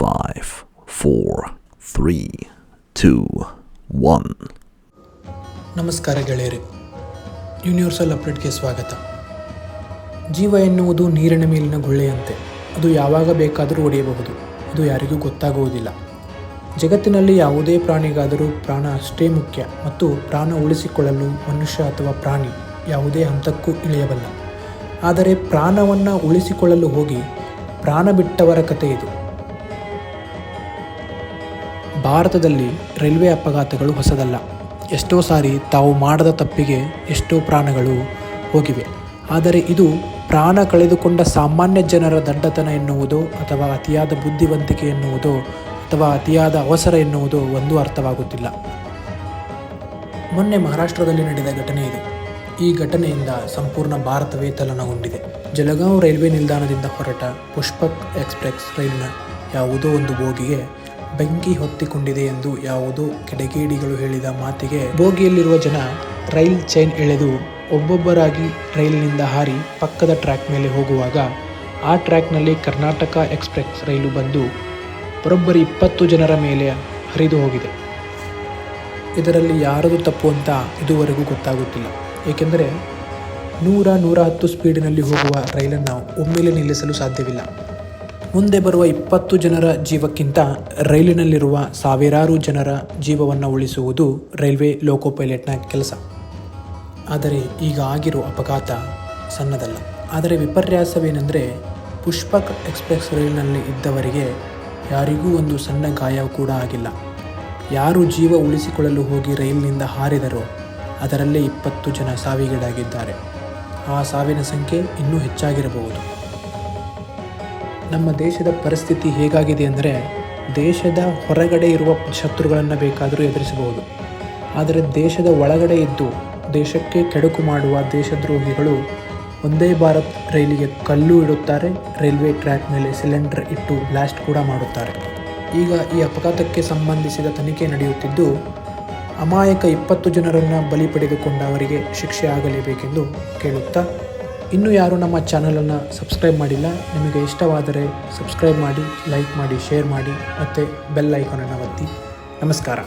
five, four, three, two, one. ನಮಸ್ಕಾರ ಗೆಳೆಯರೆ. Universal ಅಪ್ಡೇಟ್ಗೆ ಸ್ವಾಗತ. ಜೀವ ಎನ್ನುವುದು ನೀರಿನ ಮೇಲಿನ ಗುಳ್ಳೆಯಂತೆ. ಅದು ಯಾವಾಗ ಬೇಕಾದರೂ ಒಡೆಯಬಹುದು. ಅದು ಯಾರಿಗೂ ಗೊತ್ತಾಗುವುದಿಲ್ಲ. ಜಗತ್ತಿನಲ್ಲಿ ಯಾವುದೇ ಪ್ರಾಣಿಗಾದರೂ ಪ್ರಾಣ ಅಷ್ಟೇ ಮುಖ್ಯ ಮತ್ತು ಪ್ರಾಣ ಉಳಿಸಿಕೊಳ್ಳಲು ಮನುಷ್ಯ ಅಥವಾ ಪ್ರಾಣಿ ಯಾವುದೇ ಹಂತಕ್ಕೂ ಇಳಿಯಬಲ್ಲ. ಆದರೆ ಪ್ರಾಣವನ್ನು ಉಳಿಸಿಕೊಳ್ಳಲು ಹೋಗಿ ಪ್ರಾಣ ಬಿಟ್ಟವರ ಕಥೆ ಇದು. ಭಾರತದಲ್ಲಿ ರೈಲ್ವೆ ಅಪಘಾತಗಳು ಹೊಸದಲ್ಲ. ಎಷ್ಟೋ ಸಾರಿ ತಾವು ಮಾಡದ ತಪ್ಪಿಗೆ ಎಷ್ಟೋ ಪ್ರಾಣಗಳು ಹೋಗಿವೆ. ಆದರೆ ಇದು ಪ್ರಾಣ ಕಳೆದುಕೊಂಡ ಸಾಮಾನ್ಯ ಜನರ ದಂಡತನ ಎನ್ನುವುದೋ ಅಥವಾ ಅತಿಯಾದ ಬುದ್ಧಿವಂತಿಕೆ ಎನ್ನುವುದೋ ಅಥವಾ ಅತಿಯಾದ ಅವಸರ ಎನ್ನುವುದೋ ಒಂದು ಅರ್ಥವಾಗುತ್ತಿಲ್ಲ. ಮೊನ್ನೆ ಮಹಾರಾಷ್ಟ್ರದಲ್ಲಿ ನಡೆದ ಘಟನೆ ಇದು. ಈ ಘಟನೆಯಿಂದ ಸಂಪೂರ್ಣ ಭಾರತವೇ ತಲನಗೊಂಡಿದೆ ಜಲಗಾಂವ್ ರೈಲ್ವೆ ನಿಲ್ದಾಣದಿಂದ ಹೊರಟ ಪುಷ್ಪಕ್ ಎಕ್ಸ್ಪ್ರೆಸ್ ರೈಲಿನ ಯಾವುದೋ ಒಂದು ಬೋಗಿಗೆ ಬೆಂಕಿ ಹೊತ್ತಿಕೊಂಡಿದೆ ಎಂದು ಯಾವುದೋ ಕೆಡಗೇಡಿಗಳು ಹೇಳಿದ ಮಾತಿಗೆ ಬೋಗಿಯಲ್ಲಿರುವ ಜನ ರೈಲ್ ಚೈನ್ ಎಳೆದು ಒಬ್ಬೊಬ್ಬರಾಗಿ ರೈಲಿನಿಂದ ಹಾರಿ ಪಕ್ಕದ ಟ್ರ್ಯಾಕ್ ಮೇಲೆ ಹೋಗುವಾಗ ಆ ಟ್ರ್ಯಾಕ್ನಲ್ಲಿ ಕರ್ನಾಟಕ ಎಕ್ಸ್ಪ್ರೆಸ್ ರೈಲು ಬಂದು ಬರೊಬ್ಬರಿ ಇಪ್ಪತ್ತು ಜನರ ಮೇಲೆ ಹರಿದು ಹೋಗಿದೆ. ಇದರಲ್ಲಿ ಯಾರದು ತಪ್ಪು ಅಂತ ಇದುವರೆಗೂ ಗೊತ್ತಾಗುತ್ತಿಲ್ಲ. ಏಕೆಂದರೆ ನೂರ ನೂರ ಹತ್ತು ಸ್ಪೀಡಿನಲ್ಲಿ ಹೋಗುವ ರೈಲನ್ನು ಒಮ್ಮೆಲೆ ನಿಲ್ಲಿಸಲು ಸಾಧ್ಯವಿಲ್ಲ. ಮುಂದೆ ಬರುವ ಇಪ್ಪತ್ತು ಜನರ ಜೀವಕ್ಕಿಂತ ರೈಲಿನಲ್ಲಿರುವ ಸಾವಿರಾರು ಜನರ ಜೀವವನ್ನು ಉಳಿಸುವುದು ರೈಲ್ವೆ ಲೋಕೋ ಪೈಲಟ್ನ ಕೆಲಸ. ಆದರೆ ಈಗ ಆಗಿರೋ ಅಪಘಾತ ಸಣ್ಣದಲ್ಲ. ಆದರೆ ವಿಪರ್ಯಾಸವೇನೆಂದರೆ ಪುಷ್ಪಕ್ ಎಕ್ಸ್ಪ್ರೆಸ್ ರೈಲಿನಲ್ಲಿ ಇದ್ದವರಿಗೆ ಯಾರಿಗೂ ಒಂದು ಸಣ್ಣ ಗಾಯ ಕೂಡ ಆಗಿಲ್ಲ. ಯಾರು ಜೀವ ಉಳಿಸಿಕೊಳ್ಳಲು ಹೋಗಿ ರೈಲಿನಿಂದ ಹಾರಿದರೋ ಅದರಲ್ಲೇ ಇಪ್ಪತ್ತು ಜನ ಸಾವಿಗೀಡಾಗಿದ್ದಾರೆ. ಆ ಸಾವಿನ ಸಂಖ್ಯೆ ಇನ್ನೂ ಹೆಚ್ಚಾಗಿರಬಹುದು. ನಮ್ಮ ದೇಶದ ಪರಿಸ್ಥಿತಿ ಹೇಗಾಗಿದೆ ಅಂದರೆ ದೇಶದ ಹೊರಗಡೆ ಇರುವ ಶತ್ರುಗಳನ್ನು ಬೇಕಾದರೂ ಎದುರಿಸಬಹುದು. ಆದರೆ ದೇಶದ ಒಳಗಡೆ ಇದ್ದು ದೇಶಕ್ಕೆ ಕೆಡುಕು ಮಾಡುವ ದೇಶದ್ರೋಹಿಗಳು ಒಂದೇ ಭಾರತ್ ರೈಲಿಗೆ ಕಲ್ಲು ಇಡುತ್ತಾರೆ, ರೈಲ್ವೆ ಟ್ರ್ಯಾಕ್ ಮೇಲೆ ಸಿಲಿಂಡರ್ ಇಟ್ಟು ಬ್ಲಾಸ್ಟ್ ಕೂಡ ಮಾಡುತ್ತಾರೆ. ಈಗ ಈ ಅಪಘಾತಕ್ಕೆ ಸಂಬಂಧಿಸಿದ ತನಿಖೆ ನಡೆಯುತ್ತಿದ್ದು, ಅಮಾಯಕ ಇಪ್ಪತ್ತು ಜನರನ್ನು ಬಲಿ ಪಡೆದುಕೊಂಡ ಅವರಿಗೆ ಶಿಕ್ಷೆ ಆಗಲೇಬೇಕೆಂದು ಕೇಳುತ್ತಾ ಇನ್ನೂ ಯಾರು ನಮ್ಮ ಚಾನಲನ್ನು ಸಬ್ಸ್ಕ್ರೈಬ್ ಮಾಡಿಲ್ಲ, ನಿಮಗೆ ಇಷ್ಟವಾದರೆ ಸಬ್ಸ್ಕ್ರೈಬ್ ಮಾಡಿ, ಲೈಕ್ ಮಾಡಿ, ಶೇರ್ ಮಾಡಿ, ಮತ್ತು ಬೆಲ್ ಐಕಾನನ್ನು ಒತ್ತಿ. ನಮಸ್ಕಾರ.